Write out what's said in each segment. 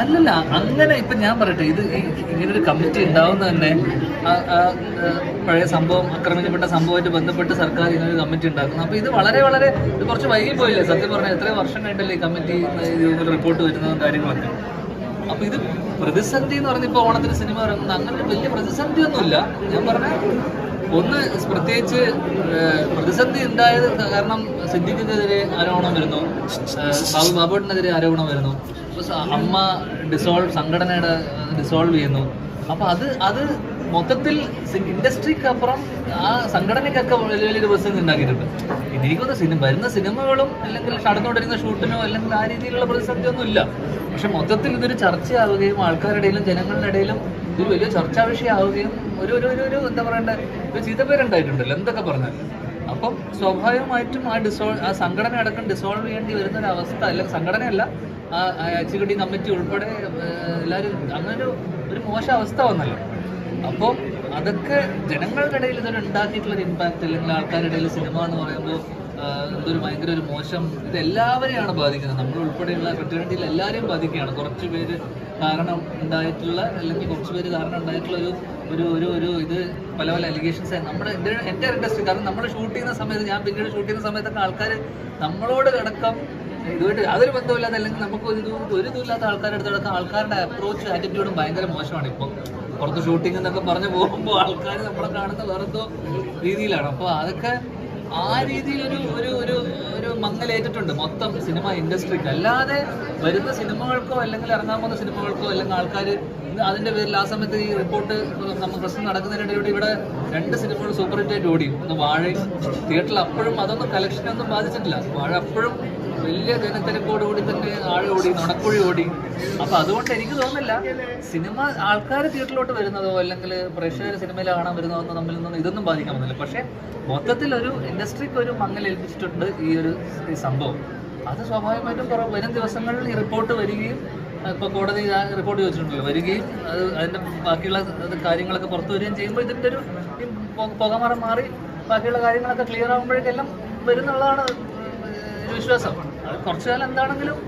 അല്ലല്ല അങ്ങനെ ഇപ്പൊ ഞാൻ പറയട്ടെ ഇത് ഇങ്ങനൊരു കമ്മിറ്റി ഉണ്ടാവുന്ന തന്നെ പഴയ സംഭവം ആക്രമിക്കപ്പെട്ട സംഭവമായിട്ട് ബന്ധപ്പെട്ട് സർക്കാർ ഇങ്ങനൊരു കമ്മിറ്റി ഉണ്ടാക്കുന്നു. അപ്പൊ ഇത് വളരെ വളരെ കുറച്ച് വൈകി പോയില്ലേ സത്യം പറഞ്ഞാൽ എത്രയോ വർഷം കഴിഞ്ഞിട്ടല്ലേ ഈ കമ്മിറ്റി റിപ്പോർട്ട് വരുന്നതും കാര്യങ്ങളൊക്കെ? അപ്പൊ ഇത് പ്രതിസന്ധി എന്ന് പറഞ്ഞ ഇപ്പൊ ഓണത്തിന് സിനിമ ഇറങ്ങുന്ന അങ്ങനെ വലിയ പ്രതിസന്ധി ഒന്നുമില്ല. ഞാൻ പറഞ്ഞ ഒന്ന് പ്രത്യേകിച്ച് പ്രതിസന്ധി ഉണ്ടായത് കാരണം സിദ്ദിഖിനെതിരെ ആരോപണം വരുന്നു. ബാബു ബാബുട്ടിനെതിരെ ആരോപണം വരുന്നു. അമ്മ ഡിസോൾവ് സംഘടനയുടെ ഡിസോൾവ് ചെയ്യുന്നു. അപ്പൊ അത് അത് മൊത്തത്തിൽ ഇൻഡസ്ട്രിക്ക് അപ്പുറം ആ സംഘടനയ്ക്കൊക്കെ വലിയ വലിയ പ്രസിദ്ധി ഉണ്ടാക്കിയിട്ടുണ്ട്. എനിക്കൊന്ന് സിനിമ വരുന്ന സിനിമകളും അല്ലെങ്കിൽ നടന്നുകൊണ്ടിരുന്ന ഷൂട്ടിനോ അല്ലെങ്കിൽ ആ രീതിയിലുള്ള പ്രതിസന്ധി ഒന്നും ഇല്ല പക്ഷെ മൊത്തത്തിൽ ഇതൊരു ചർച്ചയാവുകയും ആൾക്കാരുടെ ജനങ്ങളുടെ ഇടയിലും ഇതൊരു വലിയ ചർച്ചാ വിഷയമാവുകയും ഒരു ഒരു ഒരു എന്താ പറയണ്ട ഒരു ചീത്തപ്പേരുണ്ടായിട്ടുണ്ടല്ലോ എന്തൊക്കെ പറഞ്ഞാൽ അപ്പം സ്വാഭാവികമായിട്ടും ആ ഡിസോൾവ് ആ സംഘടന അടക്കം ഡിസോൾവ് ചെയ്യേണ്ടി വരുന്ന ഒരു അവസ്ഥ അല്ലെങ്കിൽ സംഘടനയല്ല ആ എക്സിക്യൂട്ടീവ് കമ്മിറ്റി ഉൾപ്പെടെ എല്ലാവരും അങ്ങനെ ഒരു ഒരു മോശം അവസ്ഥ വന്നല്ലോ. അപ്പോൾ അതൊക്കെ ജനങ്ങളുടെ ഇടയിൽ ഇതൊരു ഉണ്ടാക്കിയിട്ടുള്ള ഒരു ഇമ്പാക്റ്റ് അല്ലെങ്കിൽ ആൾക്കാരുടെ ഇടയിൽ സിനിമ എന്ന് പറയുമ്പോൾ എന്തൊരു ഭയങ്കര ഒരു മോശം ഇത് എല്ലാവരെയാണ് ബാധിക്കുന്നത്. നമ്മൾ ഉൾപ്പെടെയുള്ള ഫെറ്റേണിറ്റിയിൽ എല്ലാവരെയും ബാധിക്കുകയാണ്. കുറച്ച് പേര് കാരണം ഉണ്ടായിട്ടുള്ള അല്ലെങ്കിൽ കുറച്ച് പേര് കാരണം ഉണ്ടായിട്ടുള്ള ഒരു ഒരു ഒരു ഒരു ഇത് പല പല അലിഗേഷൻസ് നമ്മുടെ എന്റെ എന്റെ ഇൻഡസ്ട്രി കാരണം നമ്മൾ ഷൂട്ട് ചെയ്യുന്ന സമയത്ത് ഞാൻ പിന്നീട് ഷൂട്ട് ചെയ്യുന്ന സമയത്തൊക്കെ ആൾക്കാർ നമ്മളോട് കിടക്കം ഇതുമായിട്ട് യാതൊരു ബന്ധമില്ലാതെ അല്ലെങ്കിൽ നമുക്ക് ഒരു ഒരു ഇതുമില്ലാത്ത ആൾക്കാരുടെ അടുത്ത് ആൾക്കാരുടെ അപ്രോച്ച് ആറ്റിറ്റ്യൂഡും ഭയങ്കര മോശമാണ് ഇപ്പം. പുറത്ത് ഷൂട്ടിംഗ് എന്നൊക്കെ പറഞ്ഞു പോകുമ്പോൾ ആൾക്കാർ നമ്മളെ കാണുന്ന വേറെന്തോ രീതിയിലാണ്. അപ്പോൾ അതൊക്കെ ആ ഒരു ഒരു ഒരു മങ്ങലേറ്റിട്ടുണ്ട്. മൊത്തം സിനിമ ഇൻഡസ്ട്രിക്ക് അല്ലാതെ വരുന്ന സിനിമകൾക്കോ അല്ലെങ്കിൽ ഇറങ്ങാൻ പോകുന്ന സിനിമകൾക്കോ അല്ലെങ്കിൽ ആൾക്കാർ അതിന്റെ പേരിൽ ആ സമയത്ത് ഈ റിപ്പോർട്ട് നമ്മൾ പ്രശ്നം നടക്കുന്നതിനിടയിൽ ഇവിടെ രണ്ട് സിനിമകൾ സൂപ്പർ ഹിറ്റ് ആയിട്ട് ഓടി. ഒന്ന് വാഴയും തിയേറ്ററിൽ അപ്പോഴും അതൊന്നും കളക്ഷനൊന്നും ബാധിച്ചിട്ടില്ല. വാഴ അപ്പോഴും വലിയ ജനത്തിരക്കോടുകൂടി തന്നെ ആഴ ഓടി നുണക്കുഴി ഓടി. അപ്പൊ അതുകൊണ്ട് എനിക്ക് തോന്നുന്നില്ല സിനിമ ആൾക്കാർ തിയേറ്ററിലോട്ട് വരുന്നതോ അല്ലെങ്കിൽ പ്രേക്ഷകർ സിനിമയിൽ കാണാൻ വരുന്നതോ ഒന്നും തമ്മിൽ നിന്നും ഇതൊന്നും ബാധിക്കാൻ പോകുന്നില്ല പക്ഷെ മൊത്തത്തിൽ ഒരു ഇൻഡസ്ട്രിക്ക് ഒരു മങ്ങൽ ഏൽപ്പിച്ചിട്ടുണ്ട് ഈ ഒരു സംഭവം. അത് സ്വാഭാവികമായിട്ടും കുറേ വരും ദിവസങ്ങളിൽ ഈ റിപ്പോർട്ട് വരികയും ഇപ്പോൾ കോടതി റിപ്പോർട്ട് ചോദിച്ചിട്ടുണ്ടല്ലോ വരികയും അത് അതിന്റെ ബാക്കിയുള്ള കാര്യങ്ങളൊക്കെ പുറത്തു വരികയും ചെയ്യുമ്പോൾ ഇതിന്റെ ഒരു പുകമറ മാറി ബാക്കിയുള്ള കാര്യങ്ങളൊക്കെ ക്ലിയർ ആകുമ്പോഴേക്കെല്ലാം വരുന്നുള്ളതാണ് ഒരു വിശ്വാസം അത് കുറച്ചു കാലം എന്താണെങ്കിലും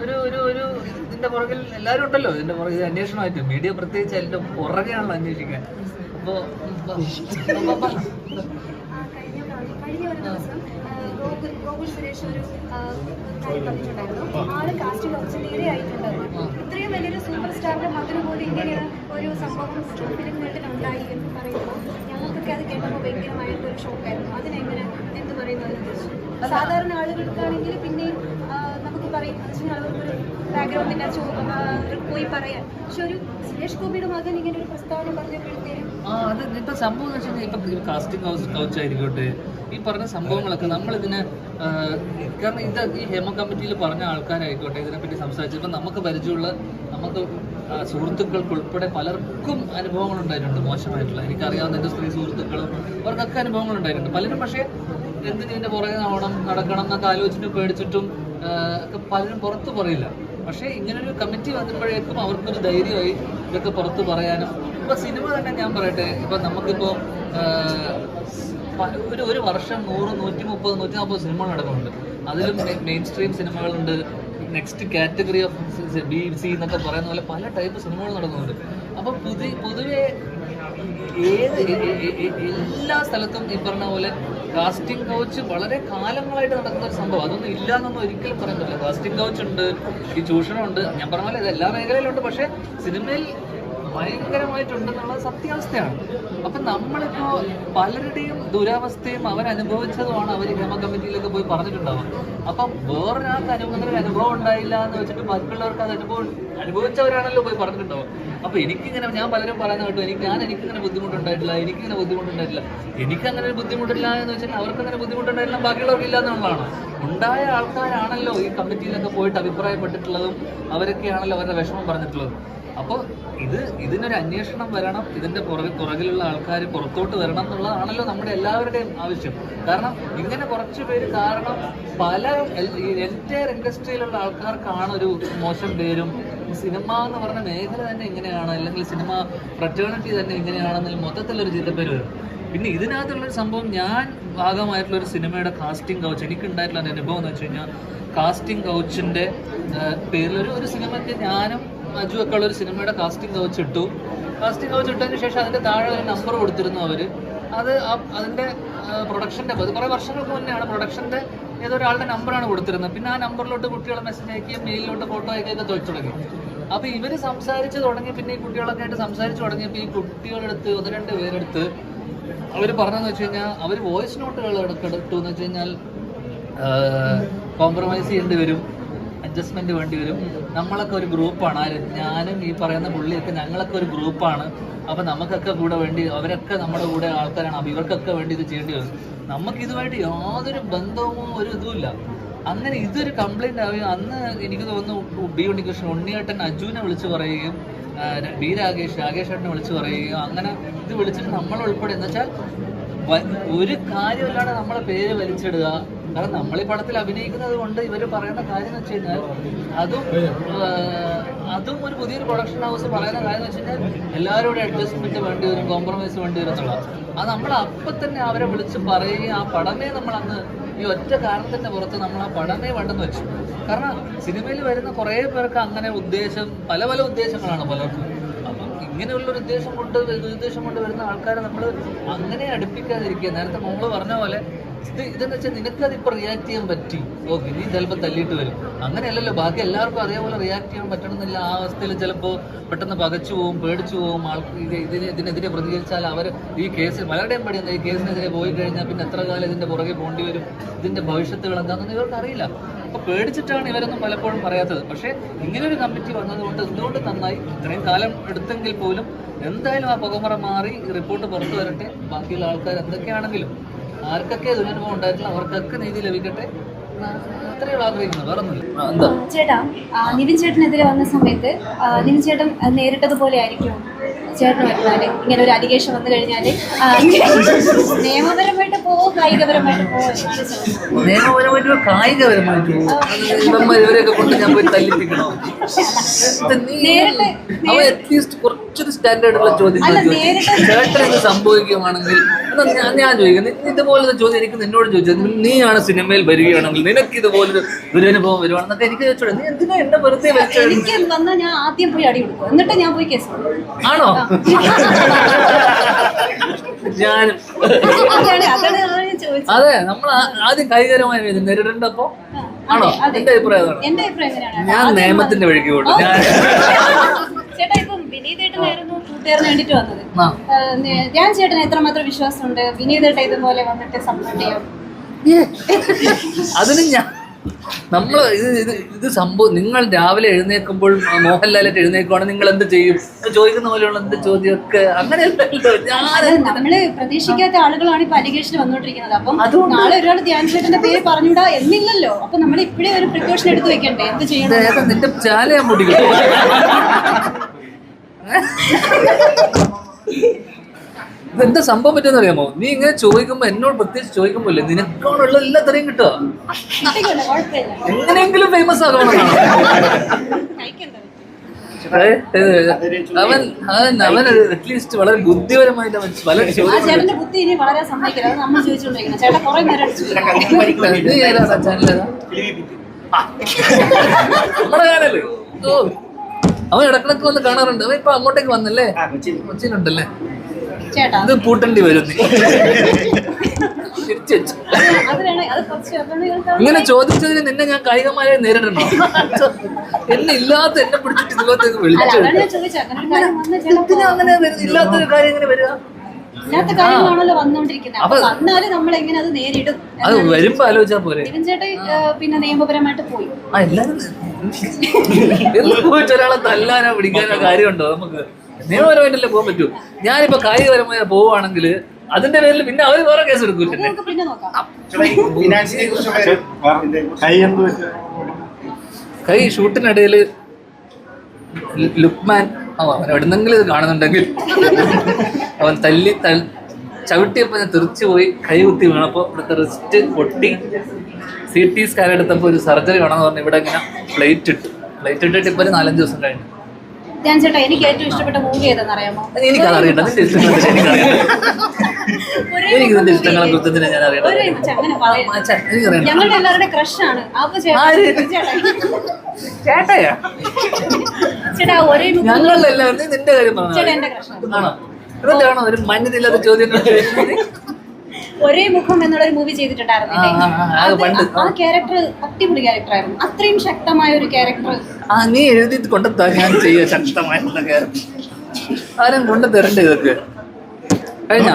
ഒരു ഒരു ഒരു ഇതിന്റെ പുറകിൽ എല്ലാവരും ഉണ്ടല്ലോ. ഇതിന്റെ പുറകിൽ അന്വേഷണമായിട്ട്. മീഡിയ പ്രത്യേകിച്ച് അതിന്റെ പുറകെയാണല്ലോ അന്വേഷിക്കാൻ. അപ്പോ അപ്പൊ- അപ്പൊ- കഴിഞ്ഞ കഴിഞ്ഞ ഒരു ദിവസം ഗോകുൽ സുരേഷ് ഒരു ആ, കാര്യം പറഞ്ഞിട്ടുണ്ടായിരുന്നു. ആൾ കാസ്റ്റ് കുറച്ച് നേരെ ഇത്രയും വലിയൊരു സൂപ്പർ സ്റ്റാറിന്റെ മകന് പോലും ഇങ്ങനെ ഒരു സംഭവം ഉണ്ടായി എന്ന് പറയുമ്പോൾ ഞങ്ങൾക്കൊക്കെ അത് കേട്ടപ്പോൾ ഭയങ്കരമായിട്ട് ഒരു ഷോക്കായിരുന്നു അതിനെങ്ങനെ എന്ത് പറയുന്നു അതിനെക്കുറിച്ച് സാധാരണ ആളുകൾക്കാണെങ്കിൽ പിന്നെയും നമുക്ക് പറയും അവർക്കൊരു ബാക്ക്ഗ്രൗണ്ടിന്റെ പോയി പറയാൻ. പക്ഷെ ഒരു സുരേഷ് ഗോപിയുടെ മകൻ ഇങ്ങനെ ഒരു പ്രസ്താവന പറഞ്ഞപ്പോഴത്തേക്കും ആ അത് ഇപ്പൊ സംഭവം എന്ന് വെച്ചാൽ ഇപ്പൊ കാസ്റ്റിംഗ് ഹൗസ് കൗച്ച് ആയിരിക്കട്ടെ ഈ പറഞ്ഞ സംഭവങ്ങളൊക്കെ നമ്മളിതിനെ ഇതിനെ കാരണം ഇത് ഈ ഹേമ കമ്മിറ്റിയിൽ പറഞ്ഞ ആൾക്കാരായിക്കോട്ടെ ഇതിനെപ്പറ്റി സംസാരിച്ചപ്പോൾ നമുക്ക് പരിചയമുള്ള നമുക്ക് ആ, സുഹൃത്തുക്കൾക്ക് പലർക്കും അനുഭവങ്ങൾ ഉണ്ടായിട്ടുണ്ട് മോശമായിട്ടുള്ള. എനിക്കറിയാവുന്ന എന്റെ സ്ത്രീ സുഹൃത്തുക്കളും അവർക്കൊക്കെ അനുഭവങ്ങൾ ഉണ്ടായിട്ടുണ്ട് പലരും പക്ഷേ എന്തിനും ഇതിന്റെ പുറകെ ആവണം നടക്കണം എന്നൊക്കെ ആലോചിച്ചിട്ടും പേടിച്ചിട്ടും ഒക്കെ പലരും പുറത്ത് പറയില്ല. പക്ഷേ ഇങ്ങനൊരു കമ്മിറ്റി വന്നപ്പോഴേക്കും അവർക്കൊരു ധൈര്യമായി ഇതൊക്കെ പുറത്ത് പറയാനും. ഇപ്പൊ സിനിമ തന്നെ ഞാൻ പറയട്ടെ ഇപ്പൊ നമുക്കിപ്പോ ആ, ഒരു ഒരു വർഷം നൂറ് നൂറ്റി മുപ്പത് നൂറ്റി നാൽപ്പത് സിനിമകൾ നടക്കുന്നുണ്ട്. അതിലും mainstream സിനിമകളുണ്ട്. Next category of B C എന്നൊക്കെ പറയുന്ന പോലെ പല ടൈപ്പ് സിനിമകൾ നടക്കുന്നുണ്ട്. അപ്പോൾ പുതിയ പൊതുവെ ഏത് എല്ലാ സ്ഥലത്തും ഈ പറഞ്ഞ പോലെ കാസ്റ്റിംഗ് കൗച്ച് വളരെ കാലങ്ങളായിട്ട് നടക്കുന്ന ഒരു സംഭവം. അതൊന്നും ഇല്ല എന്നൊന്നും ഒരിക്കലും പറയാൻ പറ്റില്ല. കാസ്റ്റിംഗ് കൗച്ച് ഉണ്ട് ഈ ചൂഷണമുണ്ട് ഞാൻ പറഞ്ഞ പോലെ ഇത് എല്ലാ മേഖലയിലുണ്ട്. പക്ഷേ സിനിമയിൽ ഭയങ്കരമായിട്ടുണ്ടെന്നുള്ളത് സത്യാവസ്ഥയാണ്. അപ്പം നമ്മളിപ്പോ പലരുടെയും ദുരവസ്ഥയും അവരനുഭവിച്ചതുമാണ് അവർ ഹേമ കമ്മിറ്റിയിലൊക്കെ പോയി പറഞ്ഞിട്ടുണ്ടാവുക. അപ്പം വേറൊരാൾക്ക് അനുഭവത്തിന് അങ്ങനെ അനുഭവം ഉണ്ടായില്ല എന്ന് വെച്ചിട്ട് ബാക്കിയുള്ളവർക്ക് അത് അനുഭവം അനുഭവിച്ചവരാണല്ലോ പോയി പറഞ്ഞിട്ടുണ്ടാവുക. അപ്പൊ എനിക്കിങ്ങനെ ഞാൻ പലരും പറയുന്ന കേട്ടു എനിക്ക് ഞാൻ എനിക്കിങ്ങനെ ബുദ്ധിമുട്ടുണ്ടായിട്ടില്ല എനിക്കിങ്ങനെ ബുദ്ധിമുട്ടുണ്ടായിട്ടില്ല എനിക്കങ്ങനെ ഒരു ബുദ്ധിമുട്ടില്ല എന്ന് വെച്ചാൽ അവർക്ക് ബുദ്ധിമുട്ടുണ്ടായിട്ടില്ല ബാക്കിയുള്ളവർക്ക് ഇല്ല എന്നുള്ളതാണ്. ഉണ്ടായ ആൾക്കാരാണല്ലോ ഈ കമ്മിറ്റിയിലൊക്കെ പോയിട്ട് അഭിപ്രായപ്പെട്ടിട്ടുള്ളതും അവരൊക്കെയാണല്ലോ അവരുടെ വിഷമം പറഞ്ഞിട്ടുള്ളത്. അപ്പോൾ ഇത് ഇതിനൊരു അന്വേഷണം വരണം ഇതിന്റെ പുറകിൽ പുറകിലുള്ള ആൾക്കാർ പുറത്തോട്ട് വരണം എന്നുള്ളതാണല്ലോ നമ്മുടെ എല്ലാവരുടെയും ആവശ്യം. കാരണം ഇങ്ങനെ കുറച്ച് പേര് കാരണം പല എന്റയർ ഇൻഡസ്ട്രിയിലുള്ള ആൾക്കാർക്കാണ് ഒരു മോശം പേരും. സിനിമ എന്ന് പറഞ്ഞ മേഖല തന്നെ ഇങ്ങനെയാണ് അല്ലെങ്കിൽ സിനിമ ഫ്രറ്റേണിറ്റി തന്നെ ഇങ്ങനെയാണെന്നതിൽ മൊത്തത്തിലൊരു ചിന്തപ്പേര് വരും. പിന്നെ ഇതിനകത്തുള്ളൊരു സംഭവം ഞാൻ ഭാഗമായിട്ടുള്ള ഒരു സിനിമയുടെ കാസ്റ്റിംഗ് കൗച്ച് എനിക്കുണ്ടായിട്ടുള്ള അനുഭവം എന്ന് വെച്ച് കഴിഞ്ഞാൽ കാസ്റ്റിംഗ് കൗച്ചിന്റെ പേരിലൊരു ഒരു സിനിമയ്ക്ക് ഞാനും അജു ഒക്കെ ഉള്ള ഒരു സിനിമയുടെ കാസ്റ്റിംഗ് കവച്ച് ഇട്ടു കാസ്റ്റിംഗ് കവച്ച് ഇട്ടതിന് ശേഷം അതിന്റെ താഴെ ഒരു നമ്പർ കൊടുത്തിരുന്നു അവർ അത് അതിന്റെ പ്രൊഡക്ഷന്റെ കുറേ വർഷങ്ങൾക്ക് മുന്നെയാണ് പ്രൊഡക്ഷന്റെ ഏതൊരാളുടെ നമ്പറാണ് കൊടുത്തിരുന്നത്. പിന്നെ ആ നമ്പറിലോട്ട് കുട്ടികളെ മെസ്സേജ് അയക്കുകയും മെയിലിലോട്ട് ഫോട്ടോ അയക്കുകയൊക്കെ ചോദിച്ചു തുടങ്ങി. അപ്പോൾ ഇവർ സംസാരിച്ച് തുടങ്ങി പിന്നെ ഈ കുട്ടികളൊക്കെ ആയിട്ട് സംസാരിച്ച് തുടങ്ങിയപ്പോൾ ഈ കുട്ടികളെടുത്ത് ഒന്ന് രണ്ട് പേരെടുത്ത് അവർ പറഞ്ഞതെന്ന് വെച്ച് കഴിഞ്ഞാൽ അവർ വോയിസ് നോട്ടുകൾ എടുക്കെടുത്തു എന്ന് വെച്ച് കഴിഞ്ഞാൽ കോംപ്രമൈസ് ചെയ്യേണ്ടി വരും. അഡ്ജസ്റ്റ്മെന്റ് വേണ്ടി വരും. നമ്മളൊക്കെ ഒരു ഗ്രൂപ്പാണ് ആര് ഞാനും ഈ പറയുന്ന പുള്ളിയൊക്കെ ഞങ്ങളൊക്കെ ഒരു ഗ്രൂപ്പാണ് അപ്പൊ നമുക്കൊക്കെ കൂടെ വേണ്ടി അവരൊക്കെ നമ്മുടെ കൂടെ ആൾക്കാരാണ്. അപ്പൊ ഇവർക്കൊക്കെ വേണ്ടി ഇത് ചെയ്യേണ്ടി വരും. നമുക്ക് ഇതുമായിട്ട് യാതൊരു ബന്ധവുമോ ഒരു ഇതുമില്ല അങ്ങനെ ഇതൊരു കംപ്ലൈന്റ് ആവുകയും അന്ന് എനിക്ക് തോന്നുന്നു ബി ഉണ്ണികൃഷ്ണൻ ഉണ്ണിയേട്ടൻ അജുവിനെ വിളിച്ചു പറയുകയും ബി രാകേഷ് രാകേഷ് ഏട്ടനെ വിളിച്ചു പറയുകയും അങ്ങനെ ഇത് വിളിച്ചിട്ട് നമ്മൾ ഉൾപ്പെടെ എന്ന് വെച്ചാൽ ഒരു കാര്യമില്ലാതെ നമ്മളെ പേര് വലിച്ചിടുക കാരണം നമ്മൾ ഈ പടത്തിൽ അഭിനയിക്കുന്നത് കൊണ്ട് ഇവർ പറയുന്ന കാര്യം എന്ന് വെച്ച് കഴിഞ്ഞാൽ അതും അതും ഒരു പുതിയൊരു പ്രൊഡക്ഷൻ ഹൗസ് പറയുന്ന കാര്യം എന്ന് വെച്ച് കഴിഞ്ഞാൽ എല്ലാവരും കൂടെ അഡ്ജസ്റ്റ്മെന്റ് വേണ്ടി വരും കോംപ്രമൈസ് വേണ്ടി വരും അത് നമ്മൾ അപ്പം തന്നെ അവരെ വിളിച്ച് പറയുകയും ആ പടമേ നമ്മൾ അന്ന് ഈ ഒറ്റ കാരണത്തിന്റെ പുറത്ത് നമ്മൾ ആ പടമേ വേണ്ടെന്ന് വെച്ചു. കാരണം സിനിമയിൽ വരുന്ന കുറേ പേർക്ക് അങ്ങനെ ഉദ്ദേശം പല പല ഉദ്ദേശങ്ങളാണ് പലർക്കും. ഇങ്ങനെയുള്ളൊരു ഉദ്ദേശം കൊണ്ട് ഉദ്ദേശം കൊണ്ട് വരുന്ന ആൾക്കാരെ നമ്മൾ അങ്ങനെ അടുപ്പിക്കാതിരിക്കുക. നേരത്തെ മോൾ പറഞ്ഞ പോലെ ഇത് ഇതെന്ന് വെച്ചാൽ നിനക്കത് ഇപ്പൊ റിയാക്ട് ചെയ്യാൻ പറ്റി. ഓ നീ ചിലപ്പോൾ തല്ലിയിട്ട് വരും. അങ്ങനെയല്ലല്ലോ ബാക്കി എല്ലാവർക്കും അതേപോലെ റിയാക്ട് ചെയ്യാൻ പറ്റണമെന്നില്ല. ആ അവസ്ഥയിൽ ചിലപ്പോൾ പെട്ടെന്ന് പകച്ചു പോകും പേടിച്ചു പോകും ആൾക്ക് ഇത് ഇതിന് ഇതിനെതിരെ പ്രതികരിച്ചാൽ അവർ ഈ കേസ് പലരുടെയും പടി എന്താ? ഈ കേസിനെതിരെ പോയി കഴിഞ്ഞാൽ പിന്നെ എത്ര കാലം ഇതിന്റെ പുറകെ പോകേണ്ടി വരും? ഇതിന്റെ ഭവിഷ്യത്തുകൾ എന്താണെന്ന് ഇവർക്ക് അറിയില്ല. അപ്പൊ പേടിച്ചിട്ടാണ് ഇവരൊന്നും പലപ്പോഴും പറയാത്തത്. പക്ഷേ ഇങ്ങനൊരു കമ്മിറ്റി വന്നതുകൊണ്ട് എന്തുകൊണ്ട് നന്നായി ഇത്രയും കാലം എടുത്തെങ്കിൽ പോലും എന്തായാലും ആ പുകമറ മാറി റിപ്പോർട്ട് പുറത്തു വരട്ടെ? ബാക്കിയുള്ള ആൾക്കാർ എന്തൊക്കെയാണെങ്കിലും ആർക്കൊക്കെ ദുരനുഭവം ഉണ്ടായിട്ടില്ല അവർക്കൊക്കെ നീതി ലഭിക്കട്ടെ ചേട്ടാ നിവിൻ ചേട്ടനെതിരെ വന്ന സമയത്ത് നിവിൻ ചേട്ടൻ നേരിട്ടതുപോലെ ആയിരിക്കും ചേട്ടൻ വരുന്നാൽ ഇങ്ങനെ ഒരു അലിഗേഷൻ വന്നു കഴിഞ്ഞാൽ നിയമപരമായിട്ട് പോവോ കായികപരമായിട്ട് പോവോ. നിയമപരമായിട്ട് കായികപരമായിട്ട് ഇവരെയൊക്കെ കൊണ്ട് ഞാൻ പോയി തല്ലിപ്പിക്കണോ? അറ്റ്ലീസ്റ്റ് കുറച്ചൊരു സ്റ്റാൻഡേർഡുള്ള ചോദ്യം ചേട്ടൻ ഇത് സംഭവിക്കുകയാണെങ്കിൽ ഞാൻ ഞാൻ ചോദിക്കുന്നത്? ഇതുപോലത്തെ ചോദ്യം എനിക്ക് നിന്നോട് ചോദിച്ചത്. നീയാണ് സിനിമയിൽ വരികയാണെങ്കിൽ നിനക്ക് ഇതുപോലൊരു ദുരനുഭവം വരുവാണെന്നൊക്കെ എനിക്ക് ചോദിച്ചോളൂ. നീ എന്തിനാ എന്നെ വെറുതെ എനിക്ക് വന്നാൽ ഞാൻ ആദ്യം പോയി അടി കൊടുക്കും. എന്നിട്ട് ഞാൻ പോയി കേസ്. ആണോ? ഞാനും. അതെ നമ്മൾ ആദ്യം കൈകരമായി ഇത് നേരിടേണ്ടപ്പോ ആണോ. എന്റെ അഭിപ്രായം ഞാൻ നിയമത്തിന്റെ വഴിക്ക് പോകും ഞാൻ ചേട്ടാ ഇപ്പം വിനീതേട്ടനായിരുന്നു വേണ്ടിട്ട് വന്നത്. ഞാൻ ചേട്ടന് എത്രമാത്രം വിശ്വാസമുണ്ട്? വിനീതേട്ട ഇതുപോലെ വന്നിട്ട് സപ്പോർട്ട് ചെയ്യും? അതിന് ഞാൻ നമ്മൾ ഇത് ഇത് ഇത് സംഭവം നിങ്ങൾ രാവിലെ എഴുന്നേൽക്കുമ്പോൾ മോഹൻലാലായിട്ട് എഴുന്നേൽക്കുവാണെങ്കിൽ നിങ്ങൾ എന്ത് ചെയ്യും? ചോദിക്കുന്ന പോലെയുള്ള എന്ത് ചോദ്യമൊക്കെ അങ്ങനെയല്ലല്ലോ. ഞാൻ നമ്മൾ പ്രതീക്ഷിക്കാത്ത ആളുകളാണ് ഇപ്പൊ അലിഗേഷൻ വന്നോണ്ടിരിക്കുന്നത്. അപ്പം നാളെ ഒരാൾ ധ്യാൻ ചേട്ടന്റെ പേര് പറഞ്ഞൂടാ എന്നില്ലല്ലോ. അപ്പൊ നമ്മൾ ഇപ്പഴേ ഒരു പ്രിക്കോഷൻ എടുത്ത് വെക്കണ്ടേ? എന്ത് ചെയ്യണം? നിന്റെ ചാലയാ മുടിക്കും ഇതെന്താ സംഭവം പറ്റുന്നറിയാമോ? അറിയാമോ നീ ഇങ്ങനെ ചോദിക്കുമ്പോ എന്നോട് പ്രത്യേകിച്ച് ചോദിക്കുമ്പോ ഇല്ലേ? നിനക്കാണുള്ള എല്ലാത്തരെയും കിട്ടുക. എങ്ങനെയെങ്കിലും ഫേമസ് ആകണം. അവൻ അവൻ അവൻ അറ്റ്ലീസ്റ്റ് വളരെ ബുദ്ധിപരമായിട്ട് അവൻ പല ചോദ്യം നമ്മുടെ ഓ. അവൻ ഇടക്കിടക്ക് വന്ന് കാണാറുണ്ട്. അവൻ ഇപ്പൊ അങ്ങോട്ടേക്ക് വന്നല്ലേ? കൊച്ചിയിലുണ്ടല്ലേ? ഇത് പൂട്ടേണ്ടി വരും. തിരിച്ചു വെച്ചു. ഇങ്ങനെ ചോദിച്ചതിന് നിന്നെ ഞാൻ കായികമായി നേരിടണോ? എന്നെ ഇല്ലാത്ത എന്നെ പിടിച്ചിട്ട് ഇതിലോട്ടേക്ക് വിളിച്ചു അങ്ങനെ? ഇല്ലാത്തൊരു കാര്യം എങ്ങനെ വരിക? ഇല്ലാത്ത കാര്യങ്ങളാണല്ലോ വന്നുകൊണ്ടിരിക്കുന്നത്. അപ്പൊ വന്നാൽ നമ്മൾ എങ്ങനെ അത് നേരിടും? അത് വരുമ്പോ പോരെ. നിവിൻ ചേട്ടൻ പിന്നെ നിയമപരമായിട്ട് പോയി. ആ എല്ലാരും എന്ന് പോയിട്ട് ഒരാളെ തല്ലാനോ പിടിക്കാനോ കാര്യമുണ്ടോ നമുക്ക്? നിയമപരമായിട്ടല്ലേ പോകാൻ പറ്റൂ. ഞാനിപ്പോ കായികപരമായി പോവുകയാണെങ്കിൽ അതിന്റെ പേരിൽ പിന്നെ അവർ വേറെ കേസ് എടുക്കൂല്ലേ നമുക്ക് പിന്നെ നോക്കാം. ഫിനാൻസിനെ കുറിച്ച് കൈ ഷൂട്ടിനിടയിൽ ഷൂട്ടിനിടയിൽ ലുക്മാൻ അവൻ എവിടുന്നെങ്കിലും ഇത് കാണുന്നുണ്ടെങ്കിൽ അവൻ തല്ലി തൽ ചവിട്ടിയപ്പോൾ ഞാൻ തെറിച്ചു പോയി കൈ കുത്തി വീണപ്പോൾ ഇവിടുത്തെ റിസ്റ്റ് പൊട്ടി സി ടി സ്കാൻ എടുത്തപ്പോൾ ഒരു സർജറി വേണമെന്ന് പറഞ്ഞ് ഇവിടെ ഇങ്ങനെ പ്ലേറ്റ് ഇട്ടു. പ്ലേറ്റ് ഇട്ടിട്ട് ഇപ്പോൾ ഒരു നാലഞ്ച് ദിവസം കഴിഞ്ഞു. ഞാൻ ചേട്ടാ എനിക്ക് ഏറ്റവും ഇഷ്ടപ്പെട്ട മൂവി ഏതെന്ന് അറിയാമോ? എനിക്കത് അറിയണ്ട. നിന്റെ ഇഷ്ടങ്ങളെ കുറിച്ച് എനിക്കറിയാം എനിക്ക് നിന്റെ ഇഷ്ടങ്ങളെ കുറിച്ച് തന്നെ ഞാൻ അറിയണ്ട. ഒരു അങ്ങനെ എനിക്കറിയണ്ട ഞങ്ങളുടെ എല്ലാവരുടെ ക്രഷാണ് അപ്പൊ ആര്? ചേട്ടാ. ചേട്ടയാ? ചേട്ടാ ഒരേ നിന്റെ കാര്യം ചേട്ടാ എന്റെ എന്നിട്ടാണോ ഒരു മഞ്ഞില്ലാത്ത ചോദ്യം ചോദിക്കുന്നത്? ഒരേ മുഖം എന്നുള്ളൊരു മൂവി ചെയ്തിട്ടുണ്ടായിരുന്നില്ലേ? ആ, ക്യാരക്ടർ അടിപൊളി ക്യാരക്ടർ ആയിരുന്നു. അത്രയും ശക്തമായ ഒരു ക്യാരക്ടർ ആ നീ എഴുതി കൊണ്ടെത്താ ഞാൻ ചെയ്യുക കാര്യം ആരും കൊണ്ടു തരണ്ട ഇതൊക്കെ. കഴിഞ്ഞ?